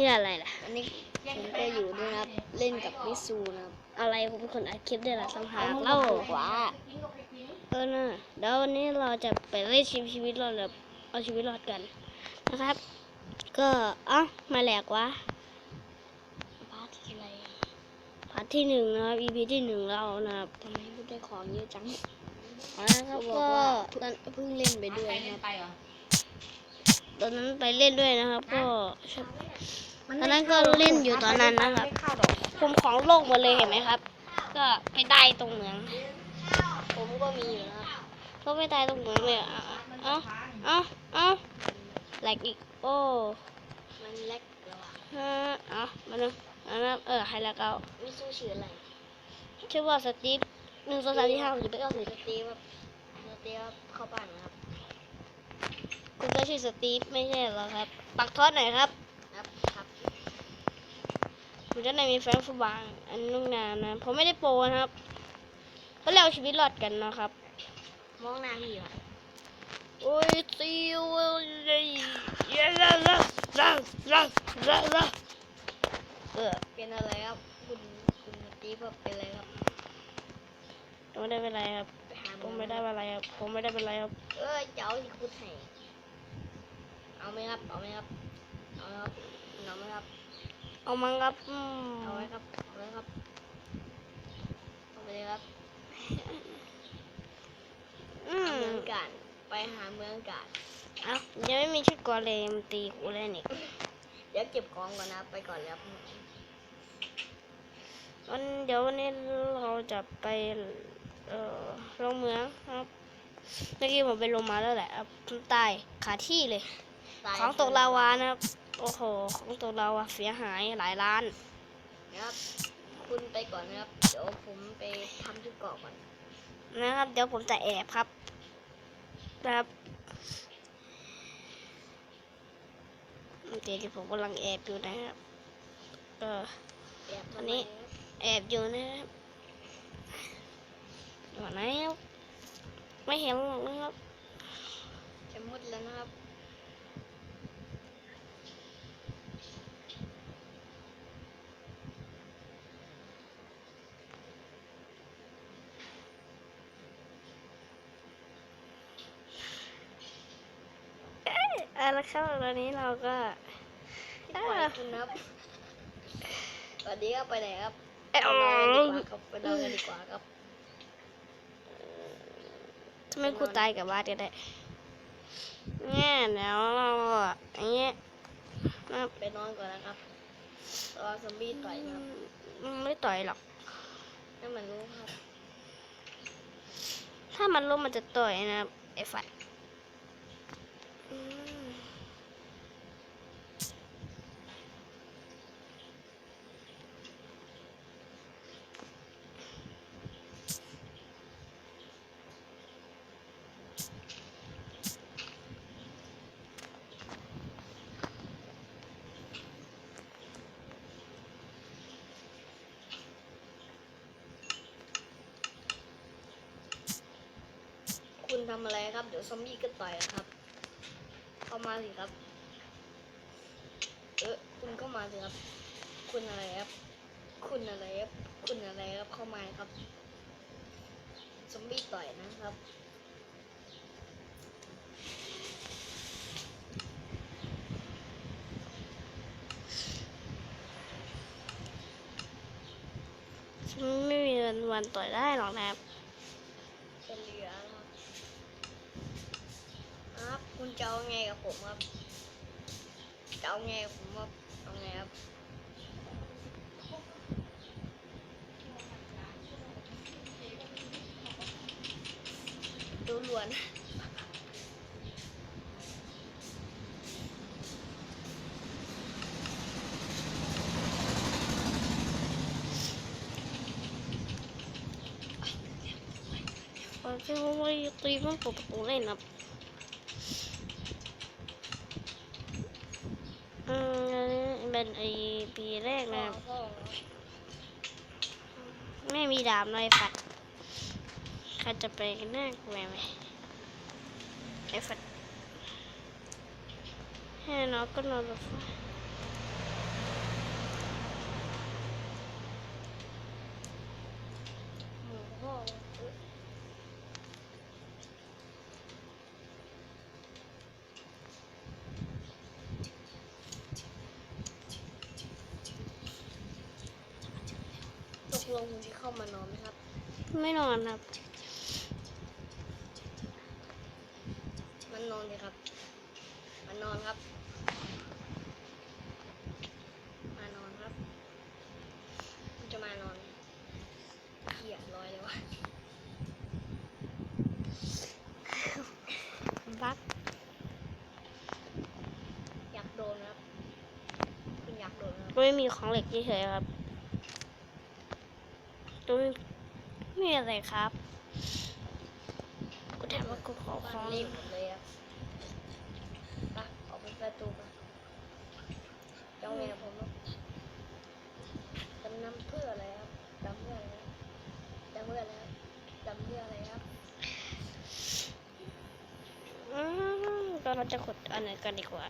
ที่อะไรล่ะอันนี้ผมก็อยู่ด้วยนะครับ เล่นกับมิซูนะครับ อะไรผมเป็นคนอัดคลิปด้วยล่ะสังหารเอาเล่าขวาเออนะเดี๋ยววันนี้เราจะไปเล่นชีวิตชีวิตรอดแบบเอาชีวิตรอดกันนะครับ ก็เอ้ามาแหลกวะพาร์ทที่อะไรพาร์ทที่หนึ่งนะครับ EP ที่หนึ่งเรานะครับทำไมพูดได้ของเยอะจังเอาละครับบอกก็ว่าตอนเพิ่งเล่นไปด้วยนะครับตอนนั้นไปเล่นด้วยนะครับ ก็ ตอนนั้นก็เล่นอยู่ตอนนั้นนะครับผมของโลกหมดเลยเห็นไหมครับ ก็ไปได้ตรงเหมือง ผมก็มีอยู่นะครับก็ไปได้ตรงเหมืองเลยอะเอ้าเอ้าเอ้าแหลกอีกโอ้มันเล็กเหรอฮะเอ้ามาหนึ่งอันนั้นเออไฮไลท์เก้ามิซูชื่ออะไรชื่อว่าสตีฟหนึ่งสองสามสี่ห้าหกเจ็ดแปดเก้าสิบสตีฟครับสตีฟเข้าบ้านนะครับ คุณก็ชื่อสตีฟไม่ใช่เหรอครับ ปักทอดหน่อยครับครับครับ ผมจะในมีแฟนฟุตบอลอันนุ่งนานนะผมไม่ได้โปรนะครับเขาเรียกเอาชีวิตรอดกันนะครับ มองหน้าพี่ครับโอ้ยซิวเลยเยอะละละละละละละเออเป็นอะไรครับคุณคุณสตีฟครับเป็นอะไรครับผมไม่ได้เป็นไรครับไปหาผมไม่ได้เป็นไรครับผมไม่ได้เป็นไรครับเออเจ้าที่คุณให้เอาไหมครับเอาไหมครับเอาไหมครับเอาไหมครับ เอามังครับอืมเอาไว้ครับเอาไว้ครับเอาไปเลยครับอืหามเมืองกาดไปหาเมืองกาดเอ้ายังไม่มีชุดกอเลยมันตีกูเลยนี่เดี๋ยวเก็บของก่อนนะไปก่อนแล้ววันเดี๋ยววันนี้เราจะไปเอ่อลงเมืองครับเมื่อกี้ผมไปลงมาแล้วแหละครับผมตายขาที่เลยตายของตกลาวานะครับ โอ้โห ของตกลาวาเสียหายหลายล้านนะครับ คุณไปก่อนนะครับ เดี๋ยวผมไปทำชุดเกราะก่อน นะครับ เดี๋ยวผมจะแอบครับนะครับเดี๋ยวที่ผมกำลังแอบอยู่นะครับเออแอบอัทำนไมนี้ครับแอบอยู่นะครับอยู่ไหนครับไม่เห็นหรอกนะครับจะมุดแล้วนะครับ เอาละครับตอนนี้เราก็ปล่อยคุณนะครับสวัสดีครับไปไหนครับเอ้าไปนอนกันดีกว่าครับไปนอนกันดีกว่าครับทำไมกูตายกับบ้านก็ได้เนี่ยเดี๋ยวเราอะอย่างเงี้ยนะครับไปนอนก่อนนะครับรอซอมบี้ต่อยนะครับอืมไม่ต่อยหรอกให้มันรู้ครับ ถ้ามันล้มมันจะต่อยนะครับไอ้ฝัด มคุณทำอะไรครับ เดี๋ยวซอมบี้ก็ต่อยครับ เข้ามาสิครับ เออคุณเข้ามาสิครับ คุณอะไรครับ คุณอะไรครับ คุณอะไรครับ เข้ามาครับ ซอมบี้ต่อยนะครับไม่มีวันวันต่อยได้หรอกนะครับ จะเหลือครับ คุณจะเอาไงกับผมครับจะเอาไงกับผมครับเอาไงครับดูล้วนพอที่ว่าไม่ตีมันปกประตูเล่นครับอืมอันนี้ เป็นไอปีแรกนะครับไม่มีดาบเลยฝัดใครจะไปกันแน่กูแม่ไหมไอ้ฝัดให้นอนก็นอนแบบ ลงคุณจะเข้ามานอนไหมครับ ไม่นอนครับ มันนอนเลยครับ มันนอนครับ มานอนครับมันจะมานอนเขียดร้อยเลยวะบักอยากโดนครับคุณอยากโดนครับ ไม่มีของเหล็กเฉยๆครับ ตัวไม่ไม่มีอะไรครับ กูถามว่ากูขอขบ้าอนงเล่หมดเลยครับไปออกไปประตูไปจ้องเมียผมครับจำนำเพื่ออะไรครับจำเพื่ออะไรครับจำเพื่ออะไรครับจำเพื่ออะไรครับอืมก็เราจะขุดอันไหนกันดีกว่า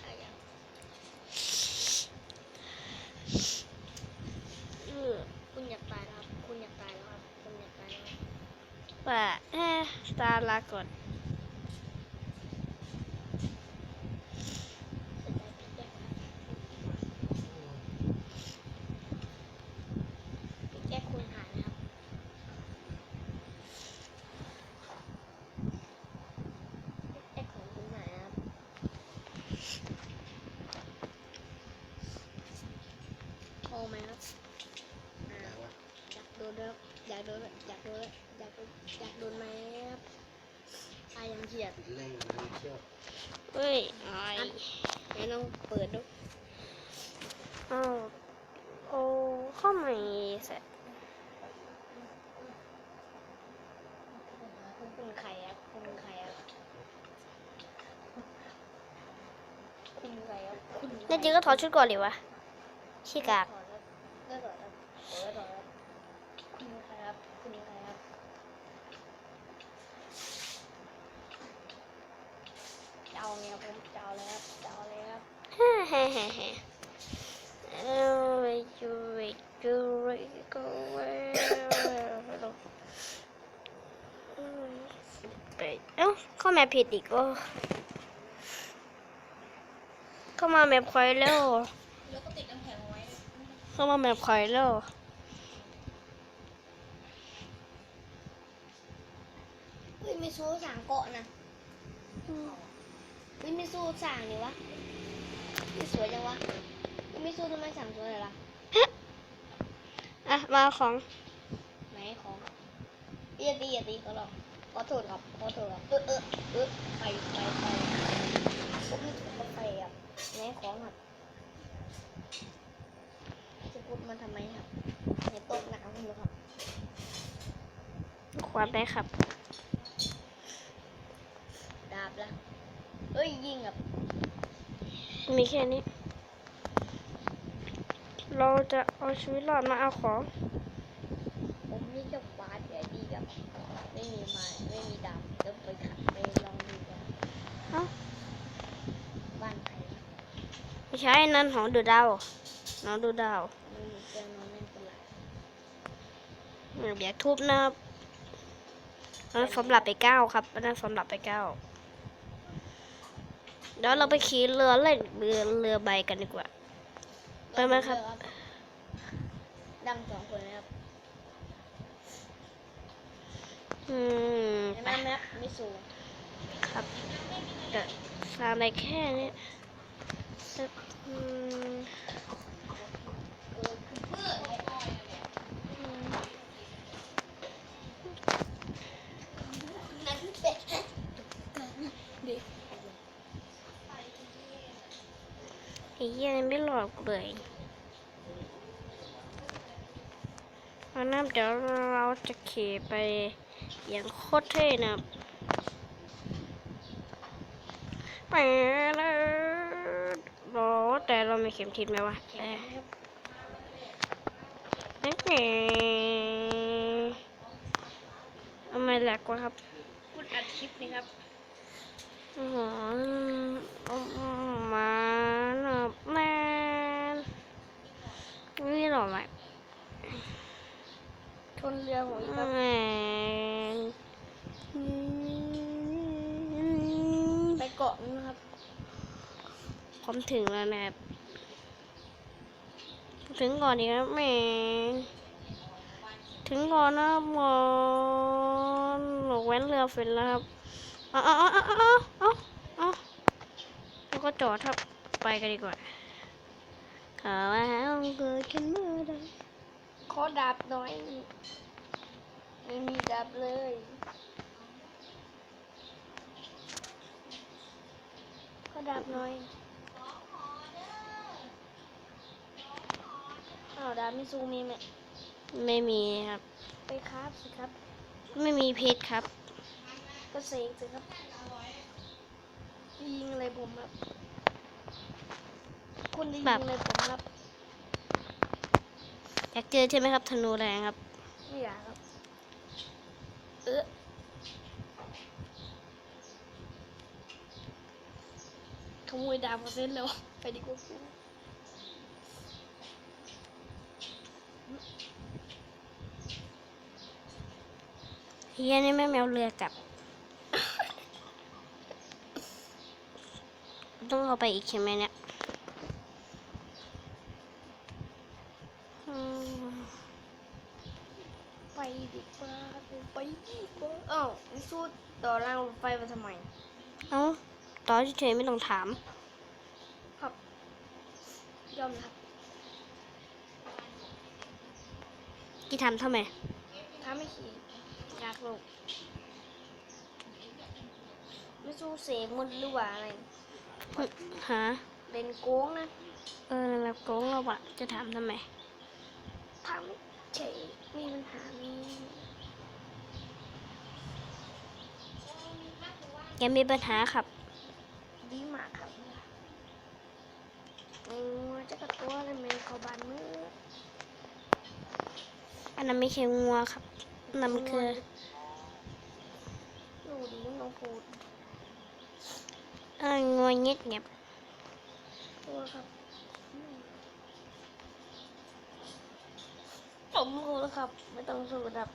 อะไรอย่าง อืม คุณอยากตายแล้วครับ คุณอยากตายแล้วครับ คุณอยากตายแล้วครับ ว่าเอ๊ะตาลาก่อน เสียใจพี่แจ็คครับพี่แจ็คคุณหายนะครับพี่แจ็คของคุณหายนะครับโทรไหมครับอ่าอยากโดนด้วยครับอยากโดนด้วยอยากโดนด้วย อยากโดนอยากโดนไหมครับอายังเขียดเล่นน้ำเชือกเฮ้ยไอ้ไหนลองเปิดดูอ้าวโอ้ข้าวใหม่เสร็จคุณเป็นใครครับคุณเป็นใครครับคุณเป็นใครครับคุณแน่จริงก็ถอดชุดก่อนดิวะขี้กาก ถอดครับเลิกถอดครับเออถอดครับคุณเป็นใครครับ คุณเป็นใครครับจะเอาไงครับผมจะเอาเลยครับจะเอาเลยครับ เฮ้เฮ้เฮ้เฮ้เอ้ยจูเว้ยจูเว้ยจูเว้ยอืมไป เอ้าเข้ามาผิดอีกโอ้เข้ามาแบบควายแล้วแล้วก็ติดน้ำแข็งไว้เข้ามาแบบควายแล้วเฮ้ยไม่สู้สางเกาะนะเฮ้ยไม่สู้สางนี่วะไม่สวยจังวะเฮ้ยไม่สู้ทำไมสางสวยเลยล่ะอะมาของไหนของอย่าตีอย่าตีเขาหรอกข อโทษครับขอโทษครับเออเออเออไปไปไปผมก็ไปครับไหนของครับจะพูดมันทำไมครับในโต๊ะหนังคุณครับความได้ครับ ดาบละเอ้ยยิงครับ มีแค่นี้ เราจะเอาชีวิตรอดมาเอาของ ผมนี่จะฟา ดใหญ่ดีครับไม่มีไม้ไม่มีดาบเดี๋ยวไปขัดไปลองดูกันเอ้าบ้านใครไม่ใช่นั่นของดูดาวน้องดูดาวไม่มีเจอนอนเล่นเป็นไรอืมอย่าทุบนะครับอันนั้นสำหรับไปเก้าครับอันนั้นสำหรับไปเก้าเดี๋ยวเราไปขี่เรือเล่นเรือเรือใบกันดีกว่าไปไหมครับ ดังสองคนนะครับ อืมนไปไหมแมปไม่สูงครับเดี๋ยวสร้างได้แค่นี้สักอืมเออคือเพื่อไอ้ยังไอ้เหี้ยไม่หลอกเลยวันนั้นเดี๋ยวเราจะขี่ไป อย่างโคตรเท่นะครับไปเลยโอ้แต่เรามีเข็มทิศไหมวะแข็งเอ๊ะนะครับเอ๊ะทำไมแหลกวะครับคุณอัดคลิปนี่ครับอ๋ออืมมาหนอบแมนนี่หรอไหมชนเรือผมอีกครับ แมน ไปเกาะนะครับ ผมถึงแล้วนะครับ ถึงก่อนดีครับแหมถึงก่อนนะหมอนหลกแว้นเรือเฟนแล้วครับเอาเอาเอาเอาเออาเอแล้วก็จอดครับ ไปกันดีกว่าข่าว่าเกิดขึ้นเมื่อใดขอดาบหน่อย ไม่มีดาบเลยขอดาบหน่อยาวดาบมิซูมีไหมไม่มีครับ ไปครับสิครับ ไม่มีเพชรครับ ก็เสกสิครับ ยิงอะไรผมครับ คุณจะยิงแบบอะไรผมครับ อยากเจอใช่ไหมครับ ธนูแรงครับ ไม่อยากครับ เออขโมยดาบมาเส้นแล้ว ไปดีกว่า เฮียนี่แม่แมวเรือกลับ ต้องเอาไปอีกใช่ไหมเนี่ยอืมไปดีกว่ากูไปดีกว่าอ้าวไอ้สู้ต่อรางรถไฟมาทำไม เอ้าต่อเฉยๆไม่ต้องถาม ครับ ยอมรับกี่ทำทำไมถ้าไม่ขี่ อยากลงไม่สู้เสกมนต์หรือว่าอะไรฮะเล่นโกงนะ เออนั่นแหละโกงเราอะจะถามทำไมทำเฉยมีปัญหามีแกมีปัญหาครับ ดีมากครับไอ้งัวจะกระตัวอะไรไม่เข้าบ้านมืออันนั้นไม่ใช่งัวครับอันนั่น มันคือดูดีน้องพูดเอองัวเงียบเงียบตัวครับอืมผมรู้แล้วครับ ไม่ต้องสู้ครับ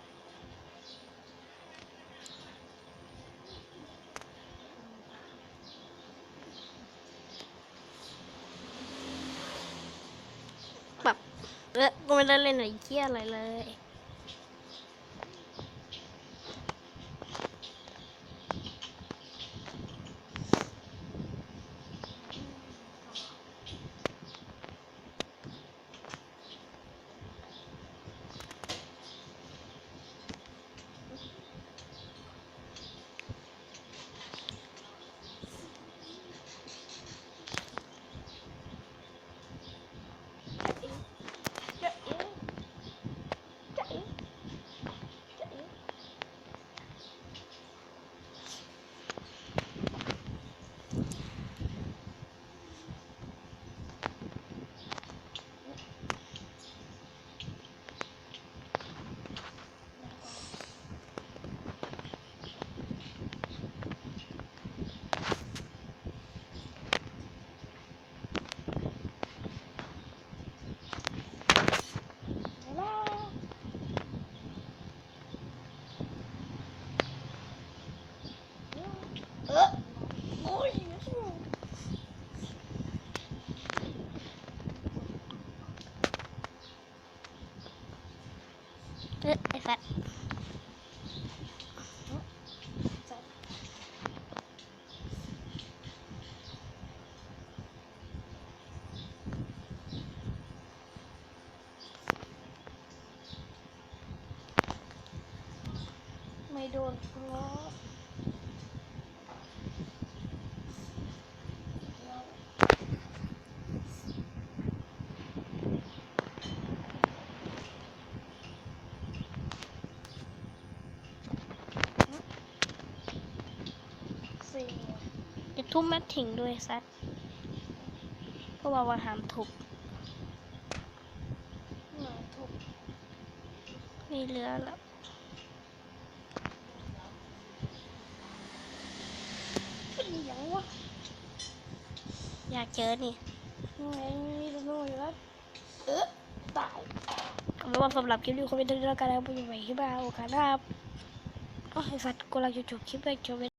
แบบเออกูไม่ได้เล่นหน่อยเยี่ยอะไรเลย จะเอ๋จะเอ๋จะเอ๋ เออโอ้ย เออไอ้สัตว์ไม่โดนเพราะสี่ จะ ทุ่มแมททิ้งด้วยสัตว์เพราะว่าว่าหามทุบหน่อยถูกไม่เหลือแล้วเป็นอย่างวะอยากเจอนี่ยังไงมีธนูอยู่แล้วเออตายก็ไม่ว่าสำหรับคลิปนี้คงเป็นเท่านี้แล้วกันนะครับไปอยู่ใหม่คลิปหน้าโอกาสหน้าครับอ๋อไอ้สัตว์กูเราจะจบคลิปไปจบไป